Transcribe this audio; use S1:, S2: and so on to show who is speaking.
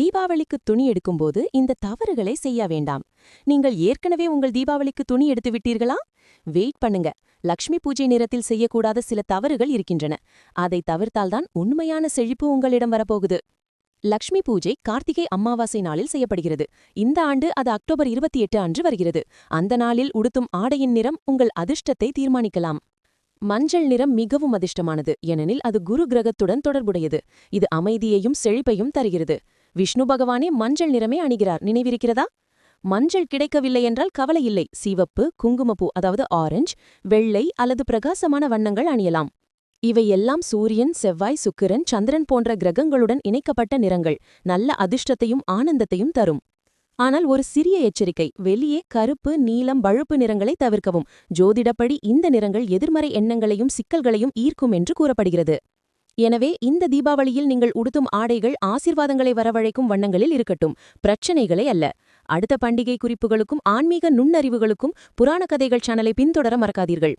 S1: தீபாவளிக்கு துணி எடுக்கும்போது இந்த தவறுகளை செய்ய வேண்டாம். நீங்கள் ஏற்கனவே உங்கள் தீபாவளிக்கு துணி எடுத்து விட்டீர்களா? வெயிட் பண்ணுங்க. லக்ஷ்மி பூஜை நேரத்தில் செய்யக்கூடாத சில தவறுகள் இருக்கின்றன. அதை தவிர்த்தால்தான் உண்மையான செழிப்பு உங்களிடம் வரப்போகுது. லக்ஷ்மி பூஜை கார்த்திகை அமாவாசை நாளில் செய்யப்படுகிறது. இந்த ஆண்டு அது அக்டோபர் இருபத்தி எட்டு அன்று வருகிறது. அந்த நாளில் உடுத்தும் ஆடையின் நிறம் உங்கள் அதிர்ஷ்டத்தை தீர்மானிக்கலாம். மஞ்சள் நிறம் மிகவும் அதிர்ஷ்டமானது. ஏனெனில் அது குரு கிரகத்துடன் தொடர்புடையது. இது அமைதியையும் செழிப்பையும் தருகிறது. விஷ்ணு பகவானே மஞ்சள் நிறமே அணிகிறார். நினைவிருக்கிறதா? மஞ்சள் கிடைக்கவில்லை என்றால் கவலை இல்லை. சிவப்பு குங்குமப்பூ அதாவது ஆரஞ்சு வெள்ளை அல்லது பிரகாசமான வண்ணங்கள் அணியலாம். இவையெல்லாம் சூரியன் செவ்வாய் சுக்கிரன் சந்திரன் போன்ற கிரகங்களுடன் இணைக்கப்பட்ட நிறங்கள். நல்ல அதிர்ஷ்டத்தையும் ஆனந்தத்தையும் தரும். ஆனால் ஒரு சிறிய எச்சரிக்கை. வெளியே கருப்பு நீலம் பழுப்பு நிறங்களை தவிர்க்கவும். ஜோதிடப்படி இந்த நிறங்கள் எதிர்மறை எண்ணங்களையும் சிக்கல்களையும் ஈர்க்கும் என்று கூறப்படுகிறது. எனவே இந்த தீபாவளியில் நீங்கள் உடுத்தும் ஆடைகள் ஆசிர்வாதங்களை வரவழைக்கும் வண்ணங்களில் இருக்கட்டும். பிரச்சனைகளை அல்ல. அடுத்த பண்டிகை குறிப்புகளுக்கும் ஆன்மீக நுண்ணறிவுகளுக்கும் புராண கதைகள் சேனலை பின்தொடர மறக்காதீர்கள்.